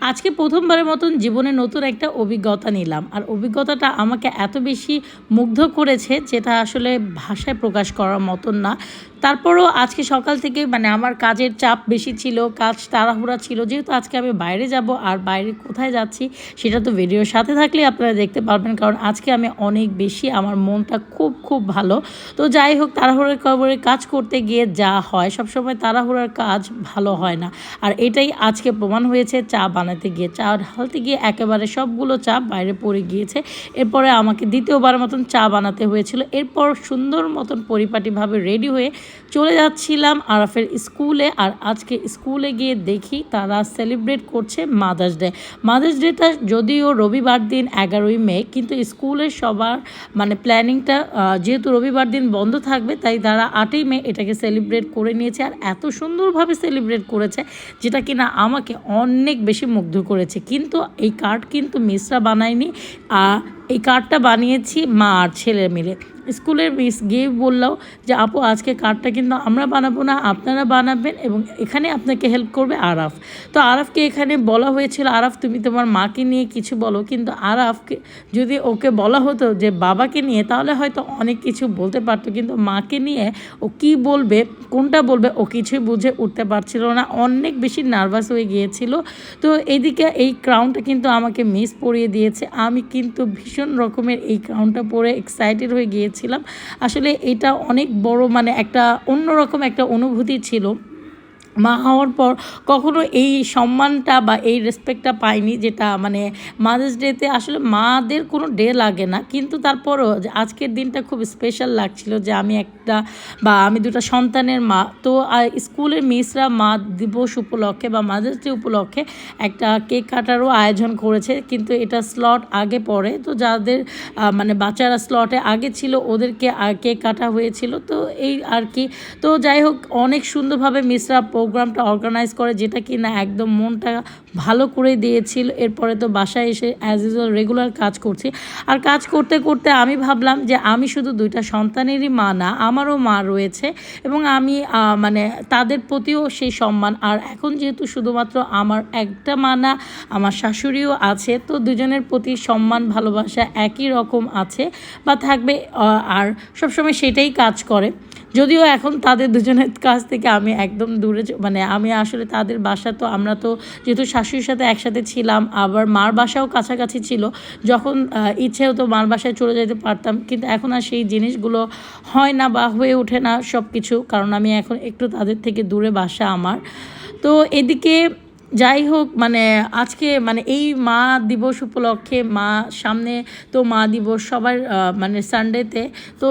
আজকে প্রথমবারের মতন জীবনে নতুন একটা অভিজ্ঞতা নিলাম। আর অভিজ্ঞতাটা আমাকে এত বেশি মুগ্ধ করেছে যেটা আসলে ভাষায় প্রকাশ করার মতন না। তারপরও আজকে সকাল থেকে মানে আমার কাজের চাপ বেশি ছিল, কাজ তাড়াহুড়া ছিল, যেহেতু আজকে আমি বাইরে যাব আর বাইরে কোথায় যাচ্ছি সেটা তো ভিডিওর সাথে থাকলে আপনারা দেখতে পারবেন, কারণ আজকে আমি অনেক বেশি আমার মনটা খুব খুব ভালো। তো যাই হোক, তাড়াহুড়োর খবরে কাজ করতে গিয়ে যা হয়, সবসময় তাড়াহুড়ার কাজ ভালো হয় না। আর এটাই আজকে প্রমাণ হয়েছে চা বানাতে গিয়ে চা ঢালতে গিয়ে একেবারে সবগুলো চা বাইরে পড়ে গিয়েছে। এরপরে আমাকে দ্বিতীয়বার মতন চা বানাতে হয়েছিল। এরপর সুন্দর মতন পরিপাটিভাবে রেডি হয়ে চলে যাচ্ছিলাম আরাফের স্কুলে আর আজকে স্কুলে গিয়ে দেখি তারা সেলিব্রেট করছে মাদার্স ডে। মাদার্স ডেটা যদিও রবিবার দিন এগারোই মে, কিন্তু স্কুলের সবার মানে প্ল্যানিংটা যেহেতু রবিবার দিন বন্ধ থাকবে, তাই তারা আটই মে এটাকে সেলিব্রেট করে নিয়েছে আর এত সুন্দরভাবে সেলিব্রেট করেছে যেটা কিনা আমাকে অনেক বেশি মুগ্ধ করেছে। কিন্তু এই কার্ড কিন্তু মিসরা বানায়নি। আর এই কার্ডটা বানিয়েছি মা আর ছেলে মিলে। স্কুলের মিস গিয়ে বলল যে, আপু, আজকে কার্ডটা কিন্তু আমরা বানাবো না, আপনারা বানাবেন এবং এখানে আপনাকে হেল্প করবে আরাফ। তো আরাফকে এখানে বলা হয়েছিল, আরাফ, তুমি তোমার মাকে নিয়ে কিছু বলো। কিন্তু আরাফকে, যদি ওকে বলা হতো যে, বাবাকে নিয়ে, তাহলে হয়তো অনেক কিছু বলতে পারতো, কিন্তু মাকে নিয়ে ও কি বলবে, কোনটা বলবে, ও কিছুই বুঝে উঠতে পারছিল না। অনেক বেশি নার্ভাস হয়ে গিয়েছিল। তো এইদিকে এই ক্রাউনটা কিন্তু আমাকে মিস পরিয়ে দিয়েছে। আমি কিন্তু ভীষণ রকমের এই ক্রাউনটা পরে এক্সাইটেড হয়ে গিয়েছিলাম আসলে এটা অনেক বড় মানে একটা অন্যরকম একটা অনুভূতি ছিল। মা হওয়ার পর কখনো এই সম্মানটা বা এই রেসপেক্টটা পাইনি যেটা মানে মাদার্স ডেতে আসলে মাদের কোনো ডে লাগে না। কিন্তু তারপরও আজকের দিনটা খুব স্পেশাল লাগছিল যে আমি একটা বা আমি দুটো সন্তানের মা। তো স্কুলের মিসরা মা দিবস উপলক্ষে বা মাদার্স ডে উপলক্ষে একটা কেক কাটারও আয়োজন করেছে। কিন্তু এটা স্লট আগে পড়ে। তো যাদের মানে বাচ্চারা স্লটে আগে ছিল ওদেরকে কেক কাটা হয়েছিল। তো এই আর কি। তো যাই হোক, অনেক সুন্দরভাবে মিসরা প্রোগ্রামটা অর্গানাইজ করে যেটা কি না একদম মনটা ভালো করে দিয়েছিল। এরপরে তো বাসায় এসে অ্যাজ ইউজুয়াল রেগুলার কাজ করছি। আর কাজ করতে করতে আমি ভাবলাম যে আমি শুধু দুইটা সন্তানেরই মা না, আমারও মা রয়েছে এবং আমি মানে তাদের প্রতিও সেই সম্মান। আর এখন যেহেতু শুধুমাত্র আমার একটা মা না, আমার শাশুড়িও আছে, তো দুজনের প্রতি সম্মান, ভালোবাসা একই রকম আছে বা থাকবে আর সবসময় সেটাই কাজ করে। যদিও এখন তাদের দুজনের কাছ থেকে আমি একদম দূরে মানে আমি আসলে তাদের বাসা তো আমরা তো যেহেতু শাশুড়ির সাথে একসাথে ছিলাম, আবার মার বাসাও কাছাকাছি ছিল, যখন ইচ্ছে হতো মার বাসায় চলে যেতে পারতাম, কিন্তু এখন আর সেই জিনিসগুলো হয় না বা হয়ে ওঠে না সব কিছু কারণ আমি এখন একটু তাদের থেকে দূরে বাসা আমার। তো এদিকে যাই হোক মানে আজকে মানে এই মা দিবস উপলক্ষে মা, সামনে তো মা দিবস সবার মানে সানডেতে তো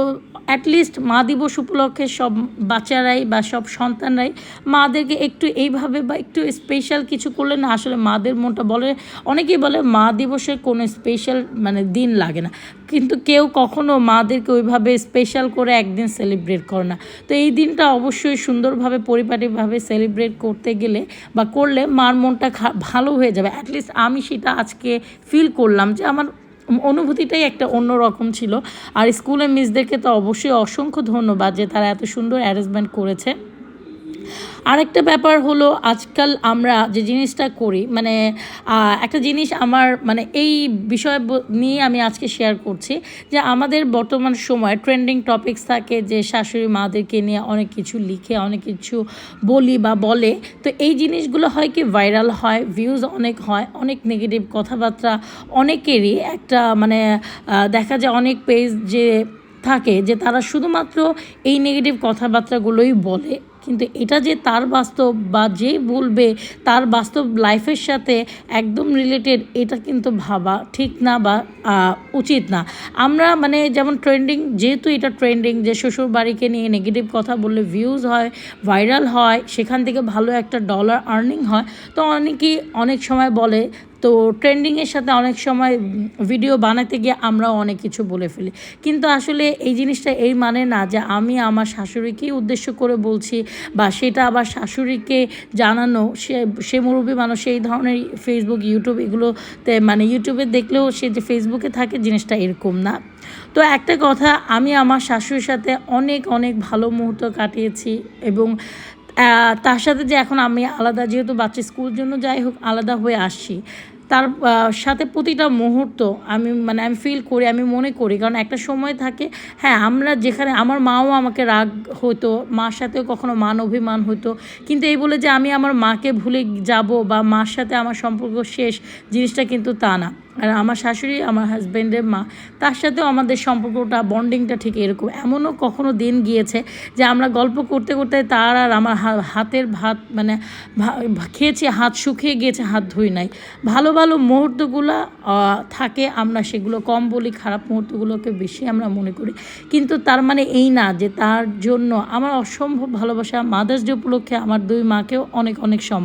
অ্যাটলিস্ট মা দিবস উপলক্ষে সব বাচ্চারাই বা সব সন্তানরাই মাদেরকে একটু এইভাবে বা একটু স্পেশাল কিছু করলে না আসলে মাদের মনটা বলে। অনেকেই বলে মা দিবসের কোনো স্পেশাল মানে দিন লাগে না। কিন্তু কেউ কখনো মাদেরকে ওইভাবে স্পেশাল করে একদিন সেলিব্রেট করে না। তো এই দিনটা অবশ্যই সুন্দরভাবে, পরিপাটিভাবে সেলিব্রেট করতে গেলে বা করলে মার মনটা ভালো হয়ে যাবে। অ্যাটলিস্ট আমি সেটা আজকে ফিল করলাম যে আমার অনুভূতিটাই একটা অন্য রকম ছিল। আর স্কুলের মিসদেরকে তো অবশ্যই অসংখ্য ধন্যবাদ যে তারা এত সুন্দর অ্যারেঞ্জমেন্ট করেছে। আরেকটা ব্যাপার হলো আজকাল আমরা যে জিনিসটা করি মানে একটা জিনিস আমার মানে এই বিষয় নিয়ে আমি আজকে শেয়ার করছি যে আমাদের বর্তমান সময় ট্রেন্ডিং টপিকস থাকে যে শাশুড়ি মাদেরকে নিয়ে অনেক কিছু লিখে, অনেক কিছু বলি বা বলে। তো এই জিনিসগুলো হয় কি ভাইরাল হয় ভিউজ অনেক হয়, অনেক নেগেটিভ কথাবার্তা অনেকেরই একটা মানে দেখা যায় অনেক পেজ যে থাকে যে তারা শুধুমাত্র এই নেগেটিভ কথাবার্তাগুলোই বলে। কিন্তু এটা যে তার বাস্তব বা যেই বলবে তার বাস্তব লাইফের সাথে একদম রিলেটেড এটা কিন্তু ভাবা ঠিক না বা উচিত না। আমরা মানে যেমন ট্রেন্ডিং যেহেতু এটা ট্রেন্ডিং যে শ্বশুর বাড়িকে নিয়ে নেগেটিভ কথা বললে ভিউজ হয় ভাইরাল হয়, সেখান থেকে ভালো একটা ডলার আর্নিং হয়, তো অনেকেই অনেক সময় বলে তো ট্রেন্ডিংয়ের সাথে অনেক সময় ভিডিও বানাতে গিয়ে আমরাও অনেক কিছু বলে ফেলি। কিন্তু আসলে এই জিনিসটা এই মানে না যে আমি আমার শাশুড়িকেই উদ্দেশ্য করে বলছি বা সেটা আবার শাশুড়িকে জানানো, সে সে মুরব্বী মানুষ এই ধরনের ফেসবুক ইউটিউব এগুলোতে মানে ইউটিউবে দেখলেও সে যে ফেসবুকে থাকে জিনিসটা এরকম না। তো একটা কথা, আমি আমার শাশুড়ির সাথে অনেক অনেক ভালো মুহূর্ত কাটিয়েছি এবং তার সাথে যে এখন আমি আলাদা, যেহেতু বাচ্চা স্কুল জন্য যাই হোক আলাদা হয়ে আসছি। তার সাথে প্রতিটা মুহূর্ত আমি মানে আমি ফিল করি, আমি মনে করি। কারণ একটা সময় থাকে হ্যাঁ আমরা যেখানে, আমার মাও আমাকে রাগ হতো মার সাথেও কখনো মান অভিমান হতো কিন্তু এই বলে যে আমি আমার মাকে ভুলে যাব বা মার সাথে আমার সম্পর্ক শেষ, জিনিসটা কিন্তু তা না। আর আমার শাশুড়ি, আমার হাজব্যান্ডের মা, তার সাথেও আমাদের সম্পর্কটা, বন্ডিংটা ঠিক এরকম। এমনও কখনো দিন গিয়েছে যে আমরা গল্প করতে করতে তার আর আমার হাতের ভাত মানে খেয়েছি, হাত শুকিয়ে গিয়েছে, হাত ধুই নাই। ভালো ভালো মুহূর্তগুলো থাকে, আমরা সেগুলো কম বলি, খারাপ মুহূর্তগুলোকে বেশি আমরা মনে করি। কিন্তু তার মানে এই না যে তার জন্য আমার অসম্ভব ভালোবাসা, মাদার্স ডে উপলক্ষে আমার দুই মাকেও অনেক অনেক সম্মান